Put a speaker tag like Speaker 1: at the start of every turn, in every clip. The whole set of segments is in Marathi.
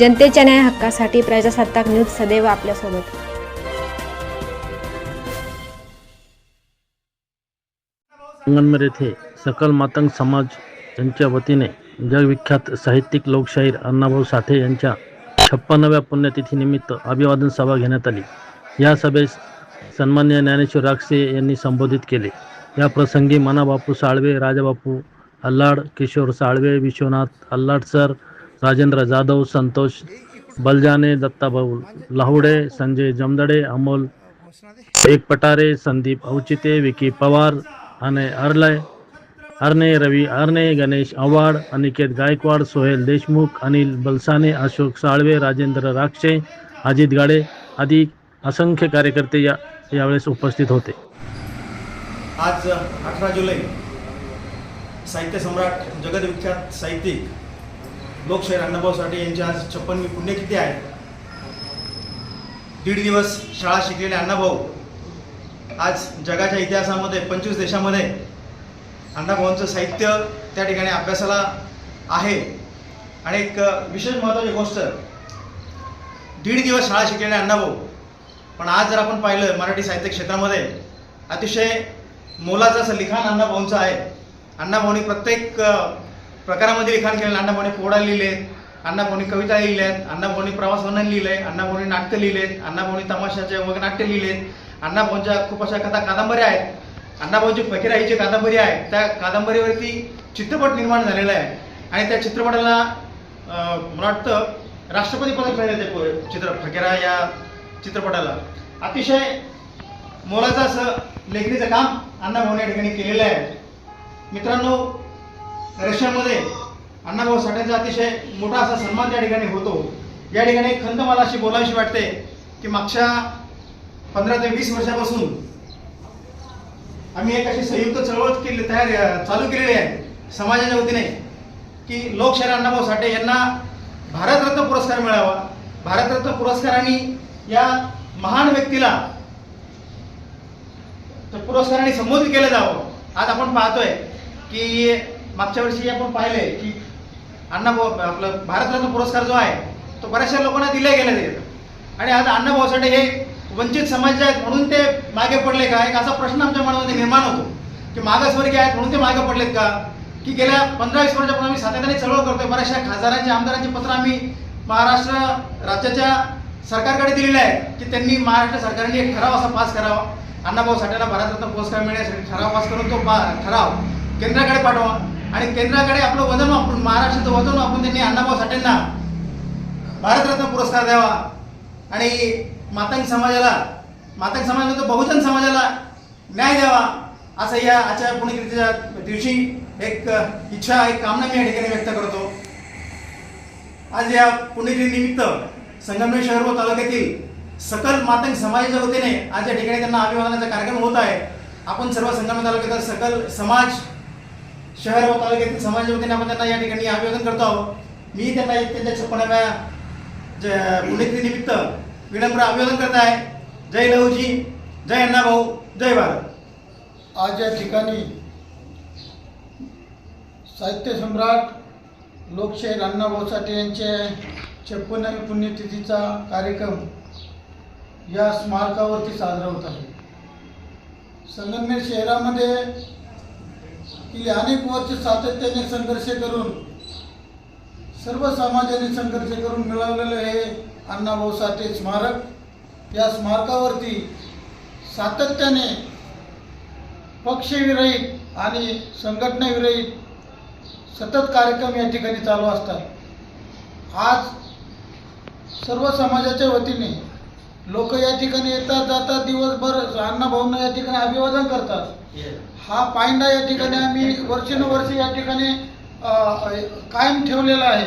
Speaker 1: जनतेच्या न्याय हक्कासाठी प्रजासत्ताक न्यूज सदैव आपल्यासोबत.
Speaker 2: संगमनेर येथे सकल मातंग समाज यांच्या वतीने जगविख्यात साहित्यिक लोकशाहीर अण्णाभाऊ साठे यांच्या छप्पन्नव्या पुण्यतिथीनिमित्त अभिवादन सभा घेण्यात आली. या सभेस सन्मान्य ज्ञानेश्वर राक्षे यांनी संबोधित केले. या प्रसंगी मनाबापू साळवे राजाबापू अल्लाड किशोर साळवे विश्वनाथ अल्लाड सर राजेंद्र जाधव संतोष बलजाने दत्ताभाऊ लाहुडे संजय जमदडे अमोल एक पटारे संदीप औचिते विकी पवार आणि अर्लय अरणे रवी अर्ने गणेश आव्हाड अनिकेत गायकवाड सोहेल देशमुख अनिल बलसाने अशोक साळवे राजेंद्र राक्षे अजित गाडे आदी असंख्य कार्यकर्ते या यावेळेस उपस्थित होते.
Speaker 3: आज अठरा जुलै साहित्य सम्राट जगदविख्यात साहित्यिक लोकशाहीर अण्णाभाऊ साठे यांची आज छप्पनवी पुण्यतिथी आहे? दीड दिवस शाळा शिकलेले अण्णाभाऊ आज जगाच्या इतिहासामध्ये पंचवीस देशामध्ये अण्णाभाऊंचं साहित्य त्या ठिकाणी अभ्यासाला आहे. आणि एक विशेष महत्त्वाची गोष्ट दीड दिवस शाळा शिकलेले अण्णाभाऊ पण आज जर आपण पाहिलं मराठी साहित्य क्षेत्रामध्ये अतिशय मोलाचं असं लिखाण अण्णाभाऊंचं आहे. अण्णाभाऊंनी प्रत्येक प्रकारामध्ये लिखाण केलेलं अण्णाभाऊनी पोडा लिहिले अण्णाभाऊनी कविता लिहिल्या आहेत प्रवास वर्णन लिहिलं आहे अण्णाभाऊनी नाटकं लिहिलेत अण्णाभाऊनी तमाशाचे वगैरे नाट्य लिहिलेत अण्णाभाऊंच्या खूप अशा कथा कादंबऱ्या आहेत. अण्णाभाऊची फकीरा ही जी कादंबरी आहे. त्या कादंबरीवरती चित्रपट निर्माण झालेला आहे. आणि त्या चित्रपटाला मला वाटतं राष्ट्रपती पदक मिळालं ते चित्र फकीरा या चित्रपटाला. अतिशय मोलाचं असं लेखणीचं काम अण्णाभाऊ या ठिकाणी केलेलं आहे. मित्रांनो रशियामध्ये अण्णाभाऊ साठेंचा अतिशय मोठा असा सन्मान त्या ठिकाणी होतो. या ठिकाणी खंत मला अशी बोलावीशी वाटते की मागच्या पंधरा ते वीस वर्षापासून आम्ही एक अशी संयुक्त चळवळ केली तयार चालू केलेली आहे समाजाच्या वतीने की लोकशाहीर अण्णाभाऊ साठे यांना भारतरत्न पुरस्कार मिळावा. भारतरत्न पुरस्काराने या महान व्यक्तीला तर पुरस्काराने संबोधित केलं जावं. आज आपण पाहतोय की मागच्या वर्षी आपण पाहिले की अण्णाभाऊ आपलं भारतरत्न पुरस्कार जो आहे तो बऱ्याचशा लोकांना दिले गेले ते. आणि आज अण्णाभाऊ साठे हे वंचित समाज आहेत म्हणून ते मागे पडले का? एक असा प्रश्न आमच्या मनामध्ये निर्माण होतो की मागासवर्गीय आहेत म्हणून ते मागे पडलेत का? की गेल्या पंधरा वीस वर्षापासून आम्ही सातत्याने चळवळ करतोय. बऱ्याचशा खासदारांची आमदारांची पत्र आम्ही महाराष्ट्र राज्याच्या सरकारकडे दिलेले आहे की त्यांनी महाराष्ट्र सरकारने एक ठराव असा पास करावा. अण्णाभाऊ साठेला भारतरत्न पुरस्कार मिळण्यासाठी ठराव पास करून तो पा- ठराव केंद्राकडे पाठवा. आणि केंद्राकडे आपलं वजन वापरून महाराष्ट्राचं वजन वापरून त्यांनी अण्णाभाऊ साठेंना भारतरत्न पुरस्कार द्यावा. आणि मातंग समाजाला मातंग समाजाला तो बहुजन समाजाला न्याय द्यावा असं या आजच्या पुण्यतिथीच्या दिवशी एक इच्छा एक कामना मी या ठिकाणी व्यक्त करतो. आज या पुण्यतिथी संगमनेर शहर व तालुक्यातील सकल मातंग समाजाच्या वतीने आज या ठिकाणी त्यांना अभिवादनाचा कार्यक्रम होत आहे. आपण सर्व संगमनेर तालुक्यातील सकल समाज शहर व तालुक्यातील समाज वतीने आपण त्यांना या ठिकाणी अभिवादन करतो आहोत. मी त्यांना एक त्यांच्या छप्पनाव्या ज- विनम्र अभिवादन करत आहे. जय लहूजी जय अण्णाभाऊ जय भारत.
Speaker 4: आज या ठिकाणी साहित्य सम्राट लोकशाहीर अण्णाभाऊ साठे यांचे छप्पन्नावी पुण्यतिथीचा कार्यक्रम या स्मारकावरती साजरा होत आहे. संगमनेर शहरामध्ये गेली अनेक वर्ष सातत्याने संघर्ष करून सर्व समाजाने संघर्ष करून मिळवलेलं हे अण्णाभाऊ साठे स्मारक या स्मारकावरती सातत्याने पक्षविरहित आणि संघटनाविरहित सतत कार्यक्रम या ठिकाणी चालू असतात. आज सर्व समाजाच्या वतीने लोक या ठिकाणी येतात जातात दिवसभर अण्णाभाऊंना या ठिकाणी अभिवादन करतात. हा पायंडा या ठिकाणी आम्ही वर्षानुवर्ष या ठिकाणी कायम ठेवलेला आहे.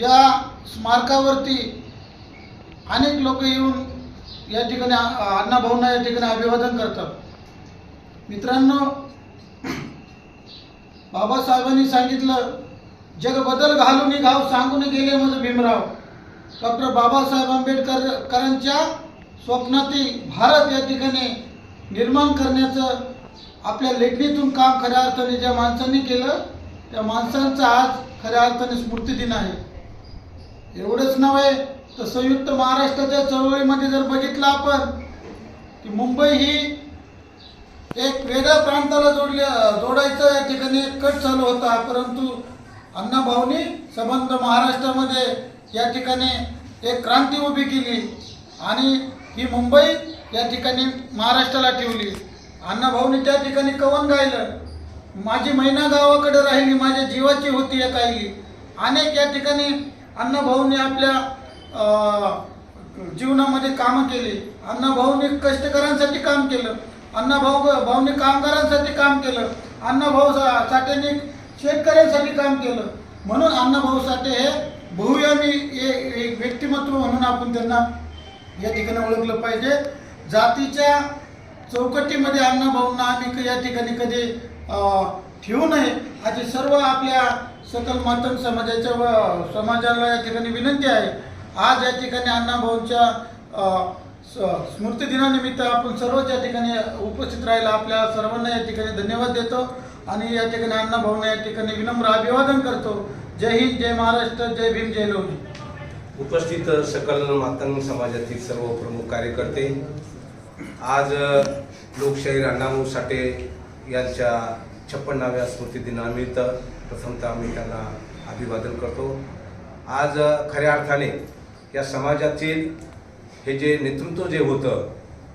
Speaker 4: या स्मारकावरती अनेक लोक येऊन या ठिकाणी अण्णाभाऊंना या ठिकाणी अभिवादन करतात. मित्रांनो बाबासाहेबांनी सांगितलं जग बदल घालून घाव सांगून गेले मज भीमराव. डॉक्टर बाबासाहेब आंबेडकरांच्या स्वप्नातील भारत या ठिकाणी निर्माण करण्याचं आपल्या लेखणीतून काम खऱ्या अर्थाने ज्या माणसांनी केलं त्या माणसांचा आज खऱ्या अर्थाने स्मृतिदिन आहे. एवढंच नव्हे तर संयुक्त महाराष्ट्राच्या चळवळीमध्ये जर बघितलं आपण की मुंबई ही एक वेगळ्या प्रांताला जोडल्या जोडायचं या ठिकाणी एक कट चालू होता परंतु अण्णाभाऊनी संबंध महाराष्ट्रामध्ये या ठिकाणी एक क्रांती उभी केली आणि ही मुंबई या ठिकाणी महाराष्ट्राला ठेवली. अण्णाभाऊनी त्या ठिकाणी कवन गायलं. माझी महिना गावाकडे राहिली माझ्या जीवाची होती एक आईली अनेक या ठिकाणी अण्णाभाऊनी आपल्या जीवनामध्ये कामं केली. अण्णाभाऊनी कष्टकऱ्यांसाठी काम केलं. अण्णाभाऊ भाऊनी कामगारांसाठी काम केलं. अण्णाभाऊ सा- साठेंनी शेतकऱ्यांसाठी काम केलं. म्हणून अण्णाभाऊ साठे हे बहुयामी ए- एक व्यक्तिमत्व म्हणून आपण त्यांना या ठिकाणी ओळखलं पाहिजे. जातीच्या चौकटीमध्ये अण्णाभाऊंना आम्ही क- या ठिकाणी कधी ठेवू नये अशी सर्व आपल्या सकल मातंग समाजाच्या व समाजाला या ठिकाणी विनंती आहे. आज या ठिकाणी अण्णाभाऊंच्या स्मृतिदिनानिमित्त आपण सर्वच या ठिकाणी उपस्थित राहिला. आपल्या सर्वांना या ठिकाणी धन्यवाद देतो आणि या ठिकाणी अण्णाभाऊंना या ठिकाणी विनम्र अभिवादन करतो. जय हिंद जय महाराष्ट्र जय भीम जय लोणी
Speaker 5: उपस्थित सकल मातंग समाजातील सर्व प्रमुख कार्यकर्ते आज लोकशाहीर अण्णाभाऊ साठे यांच्या छप्पन्नाव्या स्मृतिदिनानिमित्त प्रथमतः आम्ही त्यांना अभिवादन करतो. आज खऱ्या अर्थाने या समाजातील हे जे नेतृत्व जे होतं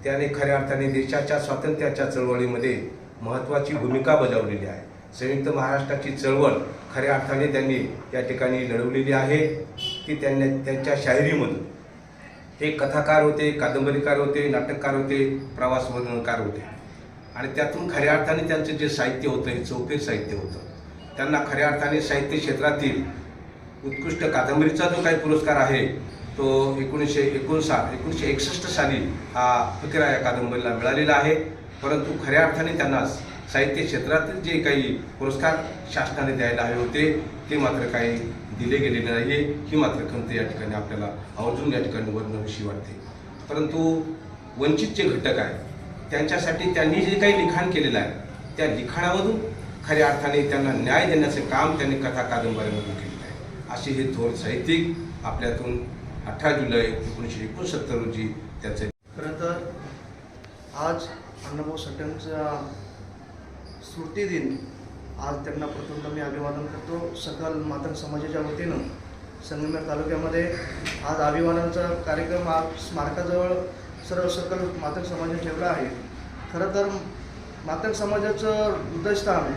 Speaker 5: त्याने खऱ्या अर्थाने देशाच्या स्वातंत्र्याच्या चळवळीमध्ये महत्त्वाची भूमिका बजावलेली आहे. संयुक्त महाराष्ट्राची चळवळ खऱ्या अर्थाने त्यांनी त्या ठिकाणी लढवलेली आहे. ती त्यांनी त्यांच्या शायरीमधून. ते कथाकार होते कादंबरीकार होते नाटककार होते प्रवास वर्णनकार होते. आणि त्यातून खऱ्या अर्थाने त्यांचं जे साहित्य होतं हे चौफेर साहित्य होतं. त्यांना खऱ्या अर्थाने साहित्य क्षेत्रातील उत्कृष्ट कादंबरीचा जो काही पुरस्कार आहे तो एकोणीसशे एकोणसाठ एकोणीसशे एकसष्ट साली हा फकिरा या कादंबरीला मिळालेला आहे. परंतु खऱ्या अर्थाने त्यांना साहित्य क्षेत्रातील जे काही पुरस्कार शासनाने द्यायला हवे होते ते मात्र काही दिले गेलेले नाही ही मात्र खंत या ठिकाणी आपल्याला आवर्जून या ठिकाणी वर्णविषयी वाटते. परंतु वंचित जे घटक आहे त्यांच्यासाठी त्यांनी जे काही लिखाण केलेलं आहे त्या लिखाणामधून खऱ्या अर्थाने त्यांना न्याय देण्याचे काम त्यांनी कथा कादंबऱ्यामधून केलेलं आहे. असे हे थोर साहित्यिक आपल्यातून अठरा जुलै एकोणीसशे एकोणसत्तर रोजी त्याचे
Speaker 6: खरं तर आज अण्णाभाऊ स्मृती दिन आज त्यांना प्रथमतः मी अभिवादन करतो. सकल मातंग समाजाच्या वतीनं संगमेर तालुक्यामध्ये आज अभिवादनाचा कार्यक्रम आज स्मारकाजवळ सर्व सकल मातंग समाजाने ठेवला आहे. खरं तर मातंग समाजाचं हृदयस्थान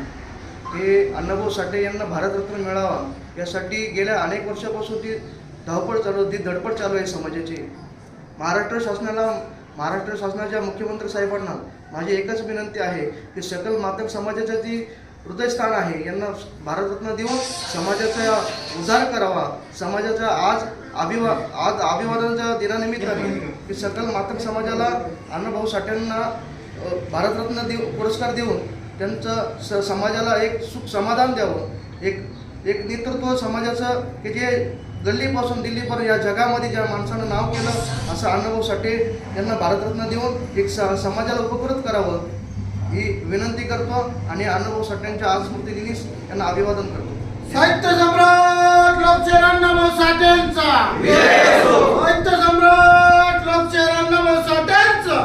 Speaker 6: हे अण्णाभाऊ साठे यांना भारतरत्न मिळावा यासाठी गेल्या अनेक वर्षापासून ती धावपळ चालू ती धडपड चालू आहे समाजाची. महाराष्ट्र शासनाला महाराष्ट्र शासनाच्या मुख्यमंत्री साहेबांना माझी एकच विनंती आहे की सकल मातक समाजाचं जी हृदयस्थान आहे यांना भारतरत्न देऊन समाजाचा उद्धार करावा. समाजाचा आज अभिवा आज अभिवादनाच्या दिनानिमित्ताने की सकल मातक समाजाला अण्णाभाऊ साठ्यांना भारतरत्न देऊ पुरस्कार देऊन त्यांचं स समाजाला एक सुख समाधान द्यावं. एक एक नेतृत्व समाजाचं की जे गल्लीपासून दिल्लीपर्यंत या जगामध्ये ज्या माणसानं नाव केलं असं अण्णाभाऊ साठे यांना भारतरत्न देऊन एक स समाजाला उपकृत करावं ही विनंती करतो आणि अण्णाभाऊ साठेंच्या आज स्मृतिदिनी यांना अभिवादन करतो.
Speaker 4: साहित्य सम्राट लोकशेर अण्णाभाऊ साठेंचा. साहित्य सम्राट लोकशेर अण्णाभाऊ साठेंचा.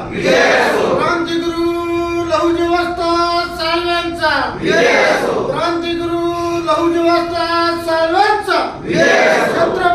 Speaker 4: क्रांतिगुरु लहुजी वस्ताद साहेबांचा वस्ताद साहेबांचा छत्रपती